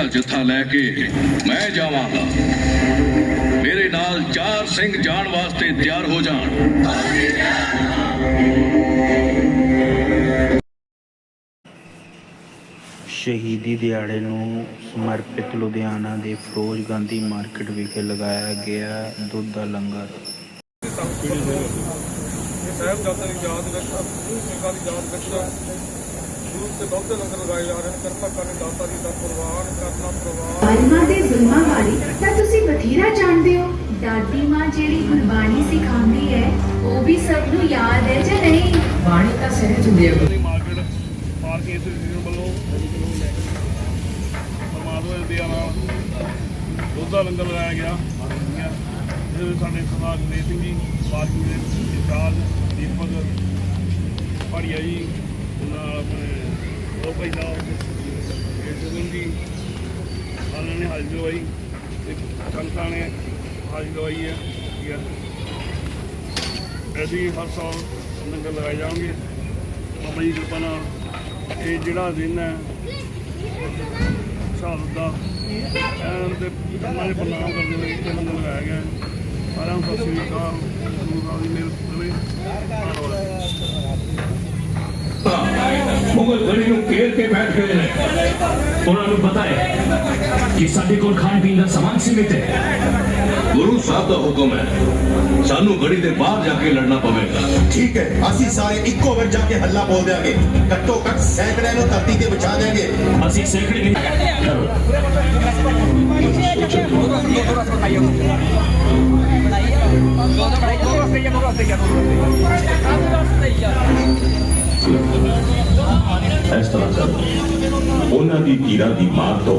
ਦਾ ਜੱਥਾ ਲੈ ਕੇ ਮੈਂ ਜਾਵਾਂਗਾ। ਮੇਰੇ ਨਾਲ ਚਾਰ ਸਿੰਘ ਜਾਣ ਵਾਸਤੇ ਤਿਆਰ ਹੋ ਜਾਣ। ਸ਼ਹੀਦੀ ਦਿਹਾੜੇ ਨੂੰ ਸਮਰਪਿਤ ਲੁਧਿਆਣਾ ਦੇ ਫਿਰੋਜ਼ ਗਾਂਧੀ ਮਾਰਕੀਟ ਵਿਖੇ ਲਗਾਇਆ ਗਿਆ ਦੁੱਧ ਦਾ ਲੰਗਰ। ਸਾਹਿਬਜ਼ਾਦਿਆਂ ਦੀ ਯਾਦ ਵਿੱਚ ਗੁਰੂ ਸਿੰਘਾਂ ਦੀ ਯਾਦ ਵਿੱਚ ਗੁਰੂ ਤੇ ਬਹੁਤੇ ਲੰਗਰ ਲਗਾਏ ਜਾ ਰਹੇ ਨੇ। ਕਿਰਪਾ ਕਰਕੇ ਦਾਤਾ ਜੀ ਦਾ ਪ੍ਰਵਾਨ ਕਰਨਾ ਪ੍ਰਵਾਨ ਜ਼ਾਲਿਮਾਂ ਦੇ ਜ਼ੁਲਮਾਂ ਬਾਰੇ ਤਾਂ ਤੁਸੀਂ ਬਥੇਰਾ ਜਾਣਦੇ ਹੋ। ਦਾਦੀ ਮਾਂ ਜਿਹੜੀ ਗੁਰਬਾਣੀ ਸਿਖਾਉਂਦੀ ਹੈ ਉਹ ਵੀ ਸਭ ਨੂੰ ਯਾਦ ਹੈ ਜਾਂ ਨਹੀਂ? ਬਾਣੀ ਤਾਂ ਸਹਿਜ ਹੈ। ਦੀ ਮਾਰਕੀਟ ਪਾਰਕਿੰਗ ਐਸੋਸੀਏਸ਼ਨ ਵੱਲੋਂ ਪਰਮਾਤਮਾ ਦੇ ਦਇਆ ਨਾਲ ਦੁੱਧ ਦਾ ਲੰਗਰ ਲਗਾਇਆ ਗਿਆ। ਜਿਹਦੇ ਵਿੱਚ ਸਾਡੇ ਸਰਦਾਰ ਜਗਦੇਵ ਸਿੰਘ ਜੀ ਪਾਰਕਿੰਗ ਦੇ ਇੰਚਾਰਜ ਦੀਪਕ ਭਾੜੀਆ ਜੀ ਨਾਲ ਆਪਣੇ ਉਹ ਭਾਈ ਸਾਹਿਬ ਜਸਵਿੰਦਰ ਜੀ ਉਹਨਾਂ ਨੇ ਹਾਜ਼ਰੀ ਦਵਾਈ ਤੇ ਸੰਤਾਂ ਨੇ ਹਾਜ਼ਰੀ ਦਵਾਈ ਹੈ, ਠੀਕ ਹੈ। ਅਸੀਂ ਹਰ ਸਾਲ ਲੰਗਰ ਲਗਾਏ ਜਾਵਾਂਗੇ ਬਾਬਾ ਜੀ ਕਿਰਪਾ ਨਾਲ ਇਹ ਜਿਹੜਾ ਦਿਨ ਹੈ ਸ਼ਹਾਦਤ ਦਾ, ਐਨ ਤੇ ਕੰਮਾਂ ਪ੍ਰਣਾਮ ਕਰਦੇ ਹੋਏ ਇਹ ਲੰਗਰ ਲਗਾਇਆ ਗਿਆ ਹੈ। ਸਾਰਿਆਂ ਨੂੰ ਸਤਿ ਸ੍ਰੀ ਅਕਾਲ, ਗੁਰੂ ਸਾਹਿਬ ਜੀ ਮਿਹਰ ਬਣੇ ਧੰਨਵਾਦ ਮੁਗਲ ਗੜੀ ਨੂੰ ਘੇਰ ਕੇ ਬੈਠ ਗਏ ਨੇ। ਉਹਨਾਂ ਨੂੰ ਪਤਾ ਹੈ ਕਿ ਸਾਡੇ ਕੋਲ ਖਾਣ ਪੀਣ ਦਾ ਸਮਾਨ ਸੀਮਿਤ ਹੈ। ਗੁਰੂ ਸਾਹਿਬ ਦਾ ਹੁਕਮ ਹੈ ਸਾਨੂੰ ਗੜੀ ਦੇ ਬਾਹਰ ਜਾ ਕੇ ਲੜਨਾ ਪਵੇਗਾ। ਠੀਕ ਹੈ ਅਸੀਂ ਸਾਰੇ ਇੱਕੋ ਵਾਰ ਜਾ ਕੇ ਹੱਲਾ ਬੋਲ ਦਿਆਂਗੇ। ਘੱਟੋ ਘੱਟ ਸੈਂਕੜਿਆਂ ਨੂੰ ਧਰਤੀ ਤੇ ਬਚਾ ਦੇਾਂਗੇ ਅਸੀਂ ਸੈਂਕੜੇ ਨਹੀਂ ਕਰੋ ਇਸ ਤਰ੍ਹਾਂ ਕਰੋ ਉਹਨਾਂ ਦੀ ਤੀਰਾਂ ਦੀ ਮਾਰ ਤੋਂ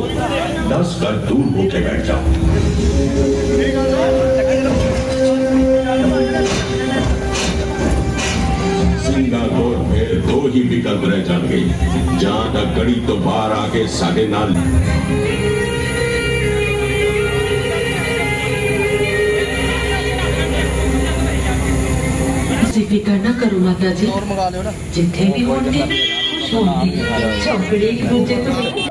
10 ਕਰ ਦੂਰ ਹੋ ਕੇ ਬੈਠ ਜਾਓ ਸਿੰਘਾਂ ਕੋਲ ਫਿਰ ਦੋ ਹੀ ਵਿਕਲਪ ਰਹਿ ਜਾਣਗੇ ਜਾਂ ਤਾਂ ਗੜੀ ਤੋਂ ਬਾਹਰ ਆ ਕੇ ਤੁਸੀਂ ਫਿਕਰ ਨਾ ਕਰੋ ਮਾਤਾ ਜੀ। ਜਿੱਥੇ ਵੀ ਹੋਣਗੇ ਖੁਸ਼ ਹੋਣਗੇ ਝਗੜੇ ਇੱਕ ਦੂਜੇ ਤੋਂ